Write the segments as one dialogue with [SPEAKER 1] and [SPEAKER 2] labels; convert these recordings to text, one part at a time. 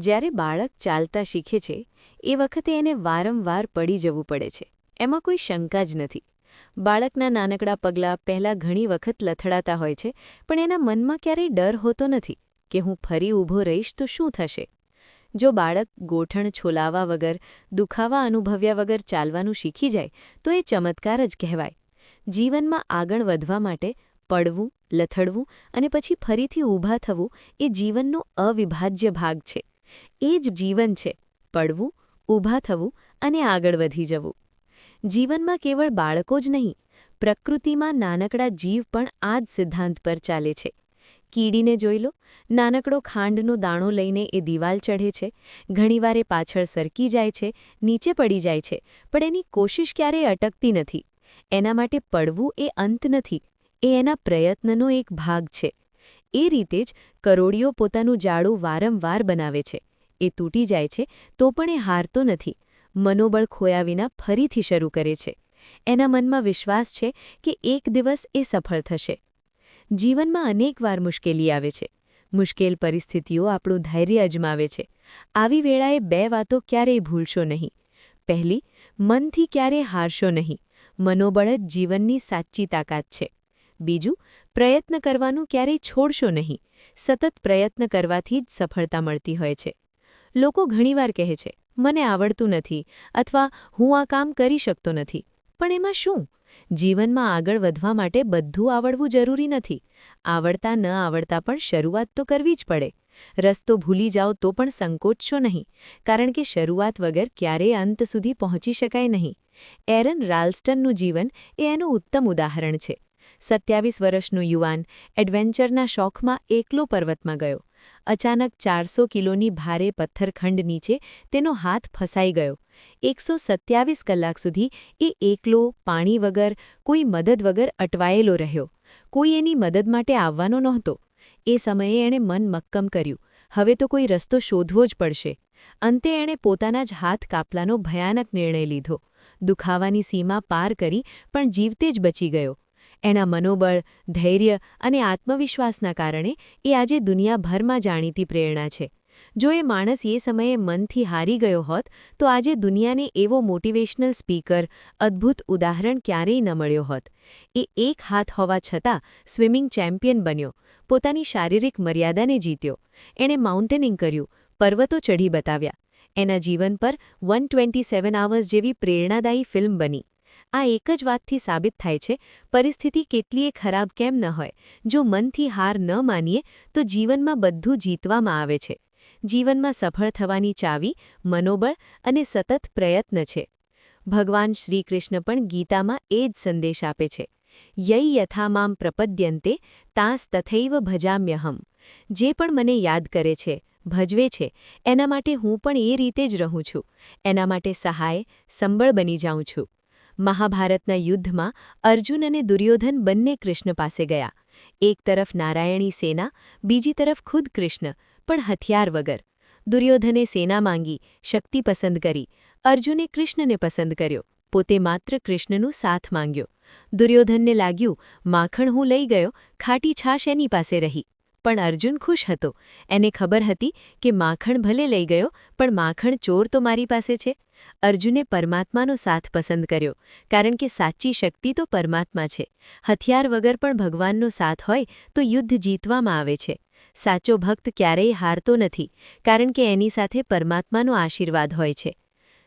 [SPEAKER 1] જ્યારે બાળક ચાલતા શીખે છે, એ વખતે એને વારંવાર પડી જવું પડે છે. એમાં કોઈ શંકા જ નથી. બાળકના નાનકડા પગલાં પહેલાં ઘણી વખત લથડાતા હોય છે, પણ એના મનમાં ક્યારેય ડર હોતો નથી કે હું ફરી ઊભો રહીશ તો શું થશે? જો બાળક ગોઠણ છોલાવા વગર, દુખાવા અનુભવ્યા વગર ચાલવાનું શીખી જાય, તો એ ચમત્કાર જ કહેવાય. જીવનમાં આગળ વધવા માટે પડવું, લથડવું અને પછી ફરીથી ઊભા થવું એ જીવનનો અવિભાજ્ય ભાગ છે. એ જ જીવન છે, પડવું, ઊભા થવું અને આગળ વધી જવું. જીવનમાં કેવળ બાળકો જ નહીં, પ્રકૃતિમાં નાનકડા જીવ પણ આ જ સિદ્ધાંત પર ચાલે છે. કીડીને જોઈ લો, નાનકડો ખાંડનો દાણો લઈને એ દિવાલ ચઢે છે, ઘણીવાર પાછળ સરકી જાય છે, નીચે પડી જાય છે, પણ એની કોશિશ ક્યારેય અટકતી નથી. એના માટે પડવું એ અંત નથી, એ એના પ્રયત્નનો એક ભાગ છે. એ રીતે જ કરોડિયો પોતાનું જાડું વારંવાર બનાવે છે. એ તૂટી જાય છે, તો પણ એ હારતો નથી. મનોબળ ખોયા વિના ફરીથી શરૂ કરે છે. એના મનમાં વિશ્વાસ છે કે એક દિવસ એ સફળ થશે. જીવનમાં અનેકવાર મુશ્કેલી આવે છે. મુશ્કેલ પરિસ્થિતિઓ આપણું ધૈર્ય અજમાવે છે. આવી વેળાએ બે વાતો ક્યારેય ભૂલશો નહીં. પહેલી, મનથી ક્યારેય હારશો નહીં. મનોબળ જ જીવનની સાચી તાકાત છે. બીજું, પ્રયત્ન કરવાનું ક્યારેય છોડશો નહીં. સતત પ્રયત્ન કરવાથી જ સફળતા મળતી હોય છે. લોકો ઘણીવાર કહે છે, મને આવડતું નથી અથવા હું આ કામ કરી શકતો નથી. પણ એમાં શું? જીવનમાં આગળ વધવા માટે બધું આવડવું જરૂરી નથી. આવડતા ન આવડતા પણ શરૂઆત તો કરવી જ પડે. રસ્તો ભૂલી જાઓ તો પણ સંકોચશો નહીં, કારણ કે શરૂઆત વગર ક્યારેય અંત સુધી પહોંચી શકાય નહીં. એરન રાલ્સ્ટનનું જીવન એ એનું ઉત્તમ ઉદાહરણ છે. સત્યાવીસ વર્ષનો યુવાન એડવેન્ચરના શોખમાં એકલો પર્વતમાં ગયો. અચાનક ચારસો કિલોની ભારે પથ્થરખંડ નીચે તેનો હાથ ફસાઈ ગયો. એકસો સત્યાવીસ કલાક સુધી એ એકલો, પાણી વગર, કોઈ મદદ વગર અટવાયેલો રહ્યો. કોઈ એની મદદ માટે આવવાનો નહોતો. એ સમયે એણે મન મક્કમ કર્યું. હવે તો કોઈ રસ્તો શોધવો જ પડશે. અંતે એણે પોતાના જ હાથ કાપલાનો ભયાનક નિર્ણય લીધો. દુખાવાની સીમા પાર કરી પણ જીવતે જ બચી ગયો. એના મનોબળ, ધૈર્ય અને આત્મવિશ્વાસના કારણે એ આજે દુનિયાભરમાં જાણીતી પ્રેરણા છે. જો એ માણસ એ સમયે મનથી હારી ગયો હોત, તો આજે દુનિયાને એવો મોટિવેશનલ સ્પીકર, અદ્ભુત ઉદાહરણ ક્યારેય ન મળ્યો હોત. એ એક હાથ હોવા છતાં સ્વિમિંગ ચેમ્પિયન બન્યો, પોતાની શારીરિક મર્યાદાને જીત્યો. એણે માઉન્ટેનિંગ કર્યું, પર્વતો ચઢી બતાવ્યા. એના જીવન પર વન ટ્વેન્ટી સેવન આવર્સ જેવી પ્રેરણાદાયી ફિલ્મ બની. આ એક જ વાતથી સાબિત થાય છે, પરિસ્થિતિ કેટલીય ખરાબ કેમ ન હોય. જો મનથી હાર ન માનીએ, તો જીવનમાં બધું જીતવામાં આવે છે. જીવનમાં સફળ થવાની ચાવી, મનોબળ અને સતત પ્રયત્ન છે. ભગવાન શ્રીકૃષ્ણ પણ ગીતામાં એ જ સંદેશ આપે છે. યૈ યથામામ પ્રપદ્યંતે તાસ તથૈવ ભજામ્યહમ. જે પણ મને યાદ કરે છે, ભજવે છે, એના માટે હું પણ એ રીતે જ રહું છું. એના માટે સહાય, સંબળ બની જાઉં છું. મહાભારતના યુદ્ધમાં અર્જુન અને દુર્યોધન બંને કૃષ્ણ પાસે ગયા. એક તરફ નારાયણી સેના, બીજી તરફ ખુદ કૃષ્ણ, પણ હથિયાર વગર. દુર્યોધને સેના માંગી શક્તિ પસંદ કરી. અર્જુને કૃષ્ણને પસંદ કર્યો. પોતે માત્ર કૃષ્ણનું સાથ માંગ્યો. દુર્યોધનને લાગ્યું, માખણ હું લઈ ગયો, ખાટી છાશ એની પાસે રહી. પણ અર્જુન ખુશ હતો. એને ખબર હતી કે માખણ ભલે લઈ ગયો, પણ માખણ ચોર તો મારી પાસે છે. અર્જુને પરમાત્માનો સાથ પસંદ કર્યો, કારણ કે સાચી શક્તિ તો પરમાત્મા છે. હથિયાર વગર પણ ભગવાનનો સાથ હોય, તો યુદ્ધ જીતવામાં આવે છે. સાચો ભક્ત ક્યારેય હારતો નથી, કારણ કે એની સાથે પરમાત્માનો આશીર્વાદ હોય છે.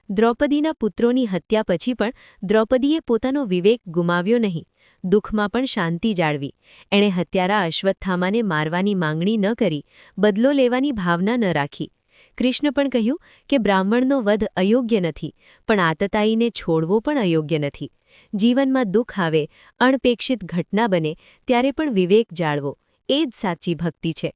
[SPEAKER 1] દ્રૌપદીના પુત્રોની હત્યા પછી પણ દ્રૌપદીએ પોતાનો વિવેક ગુમાવ્યો નહીં. દુઃખમાં પણ શાંતિ જાળવી. એણે હત્યારા અશ્વત્થામાને મારવાની માંગણી ન કરી, બદલો લેવાની ભાવના ન રાખી. કૃષ્ણ પણ કહ્યું કે બ્રાહ્મણનો વધ અયોગ્ય નથી, પણ આતતાઈને છોડવો પણ અયોગ્ય નથી. જીવનમાં દુઃખ આવે, અણપેક્ષિત ઘટના બને, ત્યારે પણ વિવેક જાળવો. એ જ સાચી ભક્તિ છે.